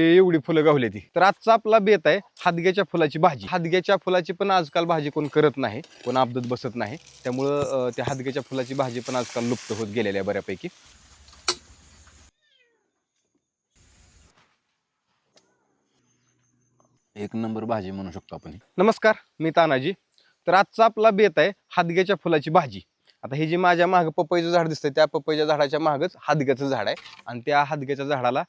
एवढी फुलं गावली ती. तर आजचा आपला बेत आहे हादग्याच्या फुलाची भाजी. हादग्याच्या फुलाची पण आजकाल भाजी कोण करत नाही कोण आपदत बसत नाही. त्यामुळं त्या हादग्याच्या फुलाची भाजी पण आजकाल लुप्त होत गेलेली आहे बऱ्यापैकी. एक नंबर भाजी म्हणू शकतो आपण. नमस्कार मी तानाजी. तर आजचा आपला बेत आहे हादग्याच्या फुलाची भाजी. आता हे जे माझ्या माग पपईचं झाड दिसतंय त्या पपईच्या झाडाच्या मागच हादग्याचं झाड आहे. आणि त्या हादग्याच्या झाडाला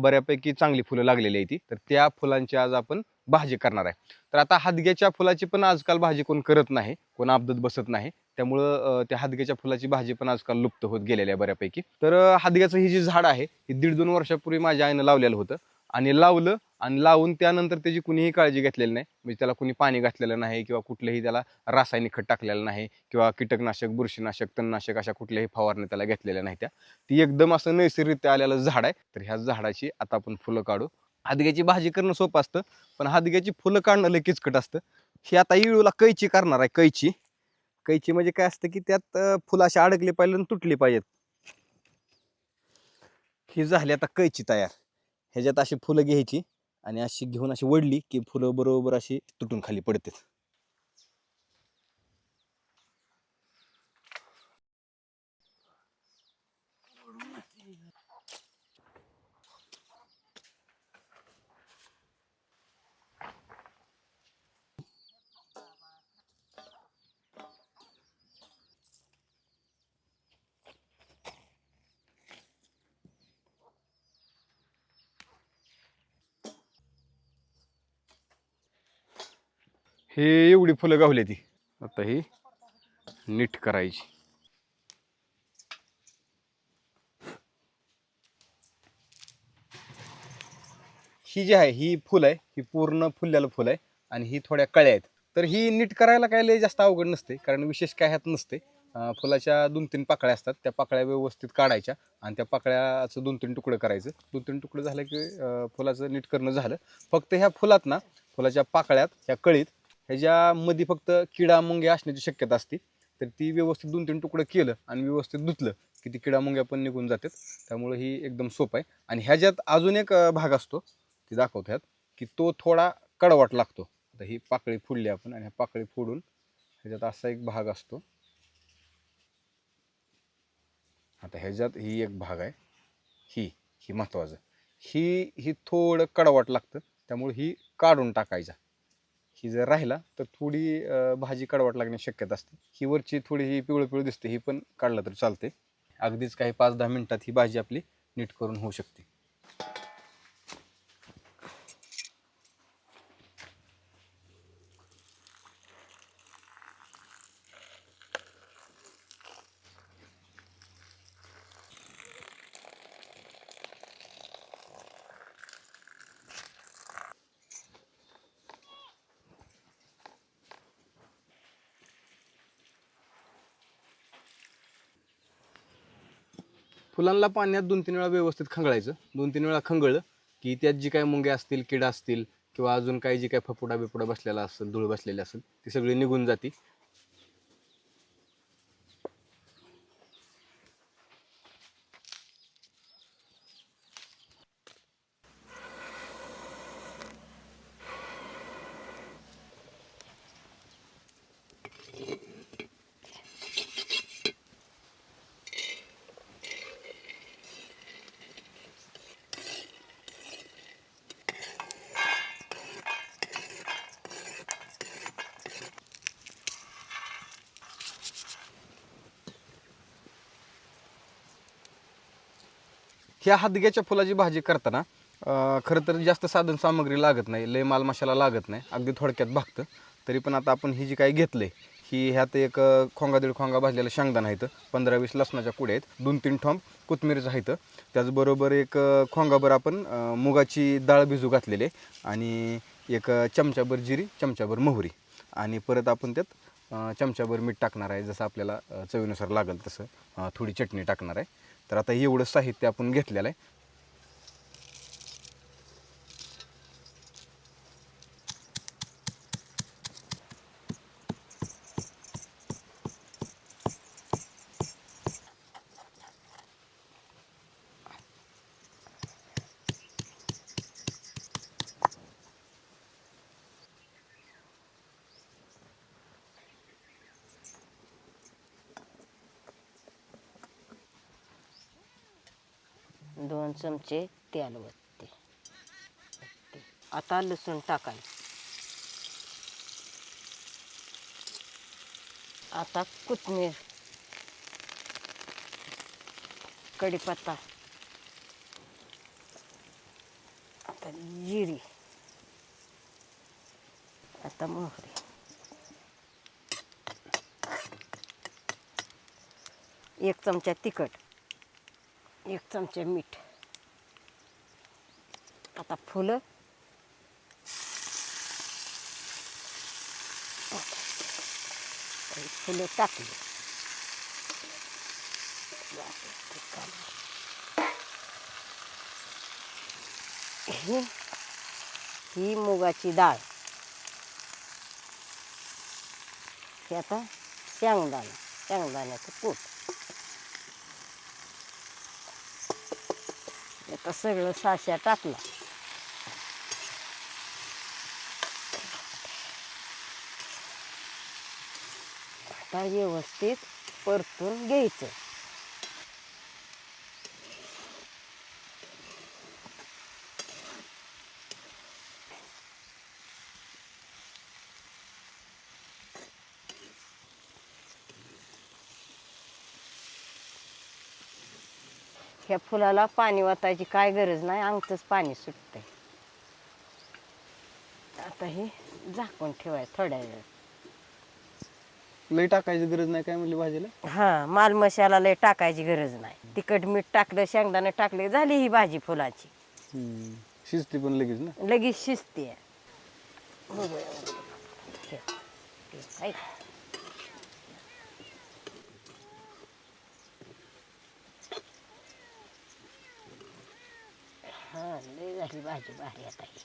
बऱ्यापैकी चांगली फुलं लागलेली आहे ती. तर त्या फुलांची आज आपण भाजी करणार आहे. तर आता हादग्याच्या फुलाची पण आजकाल भाजी कोण करत नाही कोण आपदत बसत नाही. त्यामुळं त्या हादग्याच्या फुलाची भाजी पण आजकाल लुप्त होत गेलेली आहे बऱ्यापैकी. तर हादग्याचं ही जी झाड आहे हे दीड दोन वर्षापूर्वी माझ्या आईनं लावलेलं होतं. आणि लावलं आणि लावून त्यानंतर त्याची कुणीही काळजी घेतलेली नाही. म्हणजे त्याला कुणी पाणी घातलेलं नाही किंवा कुठलंही त्याला रासायनिक खत टाकलेलं नाही किंवा कीटकनाशक बुरशीनाशक तणनाशक अशा कुठल्याही फवारणी त्याला घेतलेल्या नाही त्या. ती एकदम असं नैसर्गिकरित्या आलेलं झाड आहे. तर ह्या झाडाची आता आपण फुलं काढू. हादग्याची भाजी करणं सोपं असतं पण हादग्याची फुलं काढणं लय किचकट असतं. ही आता इळूला कैची करणार आहे कैची. कैची म्हणजे काय असतं की त्यात फुलं अशी अडकली पाहिजे आणि तुटली पाहिजेत. ही झाली आता कैची तयार. ह्याच्यात अशी फुलं घ्यायची आणि अशी घेऊन अशी वडली की फुलं बरोबर अशी तुटून खाली पडतात. हे एवढी फुलं गावली ती. आता ही नीट करायची. ही जी आहे ही फुल आहे ही पूर्ण फुललेलं फुल आहे आणि ही थोड्या कळ्या आहेत. तर ही नीट करायला काय लय जास्त अवघड नसते कारण विशेष काय ह्यात नसते. फुलाच्या दोन तीन पाकळ्या असतात त्या पाकळ्या व्यवस्थित काढायच्या आणि त्या पाकळ्याचं दोन तीन तुकडं करायचं. दोन तीन तुकडं झालं की फुलाचं नीट करणं झालं. फक्त ह्या फुलात ना फुलाच्या पाकळ्यात ह्या कळीत ह्याच्यामध्ये फक्त किडा मुंग्या असण्याची शक्यता असते. तर ती व्यवस्थित दोन तीन तुकडं केलं आणि व्यवस्थित धुतलं की ती किडा मुंग्या पण निघून जातात. त्यामुळे ही एकदम सोपं आहे. आणि ह्याच्यात अजून एक भाग असतो ती दाखवतो ह्यात की तो थोडा कडवाट लागतो. आता ही पाकळी फोडली आपण आणि ह्या पाकळी फोडून ह्याच्यात असा एक भाग असतो. आता ह्याच्यात ही एक भाग आहे. ही ही महत्त्वाचं ही ही थोडं कडवाट लागतं. त्यामुळे ही काढून टाकायचा. ही जर राहिला तर थोडी भाजी कडवाट लागण्याची शक्यता असते. ही वरची थोडी ही पिवळं पिवळं दिसते ही पण काढलं तर चालते. अगदीच काही पाच दहा मिनटात ही भाजी आपली नीट करून होऊ शकते. फुलांना पाण्यात दोन तीन वेळा व्यवस्थित खंगळायचं. दोन तीन वेळा खंगळलं की त्यात जी काही मुंग्या असतील किडा असतील किंवा अजून काही जी काही फपुडा बिपुडा बसलेला असेल धूळ बसलेली असेल ती सगळी निघून जाते. ह्या हादग्याच्या फुलाची भाजी करताना खरं तर जास्त साधन सामग्री लागत नाही लय माल मशाला लागत नाही अगदी थोडक्यात भागतं. तरी पण आता आपण ही जी काही घेतलंय ही ह्यात एक खोंगा दीड खोंगा भाजलेला शेंगदाणा आहेत पंधरा वीस लसणाच्या कुड्या आहेत दोन तीन ठोंब कोथमिरीचं आहेत. त्याचबरोबर एक खोंगाभर आपण मुगाची डाळ भिजू घातलेली आहे आणि एक चमचाभर जिरी चमचाभर मोहरी आणि परत आपण त्यात चमच्याभर चमचाभर मीठ टाकणार आहे जसं आपल्याला चवीनुसार लागेल तसं थोडी चटणी टाकणार आहे. तर आता एवढं साहित्य आपण घेतलेलं आहे. दोन चमचे तेल वतते आता लसूण टाकायचं. आता कोथमीर कढीपत्ता आता जिरी आता मोहरी. एक चमचा तिखट. एक चमचा मीठ. आता फुलं. फुलं टाकली. ही ही मुगाची डाळ. हे आता शेंगदाणा शेंगदाण्याचं कूट. आता सगळं साश्या टाकला. आता व्यवस्थित परतून घ्यायचं. ह्या फुलाला पाणी वाटायची काय गरज नाही अंगतच पाणी सुटतंय. आता हे झाकून ठेवायचं थोड्या वेळ. लई टाकायची गरज नाही काय म्हणली भाजीला? हा माल मसाला लय टाकायची गरज नाही. तिखट मीठ टाकलं शेंगदाणे टाकले झाली ही भाजी फुलाची. हम्म. शिजते पण लगेच ना? लगेच शिजते हा लय झाली भाजी भारी आता ही.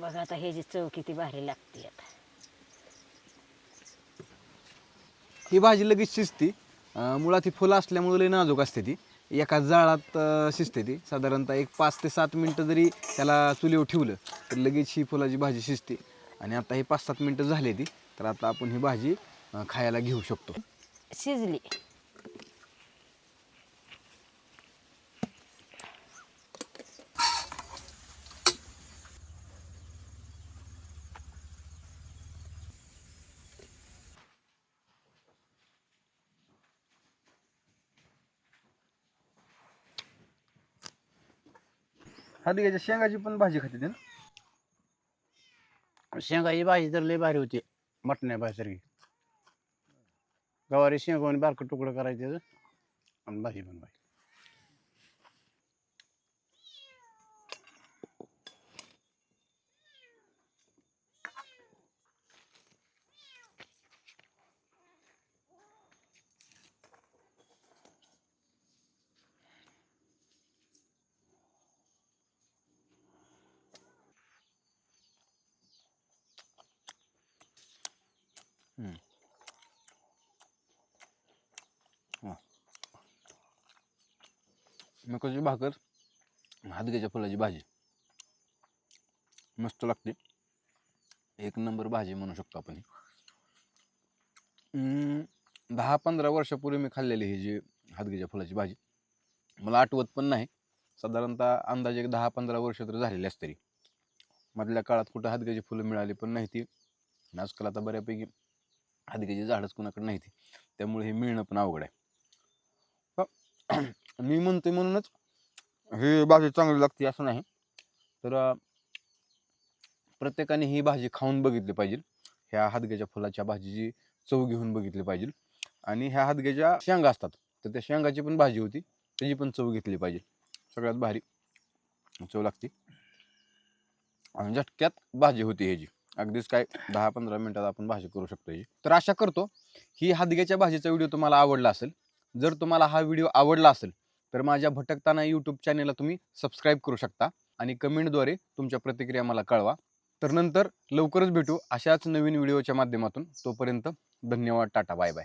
बघा आता ह्याची चव किती भारी लागते आता. ही भाजी लगेच शिजते. अं, मुळात ही फुलं असल्यामुळे लई नाजूक असते ती. एका जाळात अं, शिजते ती. साधारणतः एक पाच ते सात मिनटं जरी त्याला चुलीवर ठेवलं तर लगेच ही फुलाची भाजी शिजते. आणि आता ही पाच सात मिनटं झाली ती तर आता आपण ही भाजी अं, खायला घेऊ शकतो. शिजली. हादग्याच्या शेंगाची पण भाजी खाते ना शेंगाची भाजी तर लय भारी होती. मटण्या भाजीसारखी गवारी शेंगवून बारकं तुकडं करायचं आणि भाजी बनवायची. मकाची भाकर हादग्याच्या फुलाची भाजी. मस्त लागते. एक नंबर भाजी म्हणू शकतो आपण ही. दहा पंधरा वर्षापूर्वी मी खाल्लेली ही जी हादग्याच्या फुलाची भाजी मला आठवत पण नाही. साधारणतः अंदाजे एक दहा पंधरा वर्ष तर झालेली असतरी. तरी मधल्या काळात कुठं हादग्याची फुलं मिळाली पण नाही ती. आजकाल आता बऱ्यापैकी हादग्याची झाडच कुणाकडे नाही ती त्यामुळे हे मिळणं पण अवघड आहे. मी म्हणतोय म्हणूनच ही भाजी चांगली लागते असं नाही. तर प्रत्येकाने ही भाजी खाऊन बघितली पाहिजे. ह्या हादग्याच्या फुलाच्या भाजीची चव घेऊन बघितली पाहिजे. आणि ह्या हादग्याच्या शेंगा असतात. तर त्या शेंगाची पण भाजी होती. त्याची पण चव घेतली पाहिजे. सगळ्यात भारी चव लागते. आणि झटक्यात भाजी होती ह्याची. अगदीच काय दहा पंधरा मिनटात आपण भाजी करू शकतो ही. तर आशा करतो ही हादग्याच्या भाजीचा व्हिडिओ तुम्हाला आवडला असेल. जर तुम्हाला हा व्हिडिओ आवडला असेल तर माझ्या भटकताना यूट्यूब चॅनेलला तुम्ही सबस्क्राईब करू शकता आणि कमेंटद्वारे तुमच्या प्रतिक्रिया मला कळवा. तर नंतर लवकरच भेटू अशाच नवीन व्हिडिओच्या माध्यमातून. तोपर्यंत धन्यवाद टाटा बाय बाय